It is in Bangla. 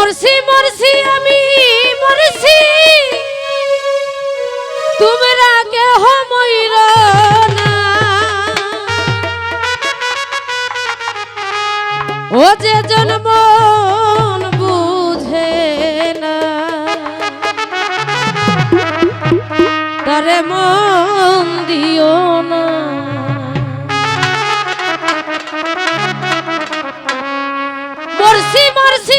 মরছি মরছি আমি, মরছি। তোমরা কেহ ময়ূর না। ও যে জন্ম বুঝে না। তারে মন দিও না। মরছি মরছি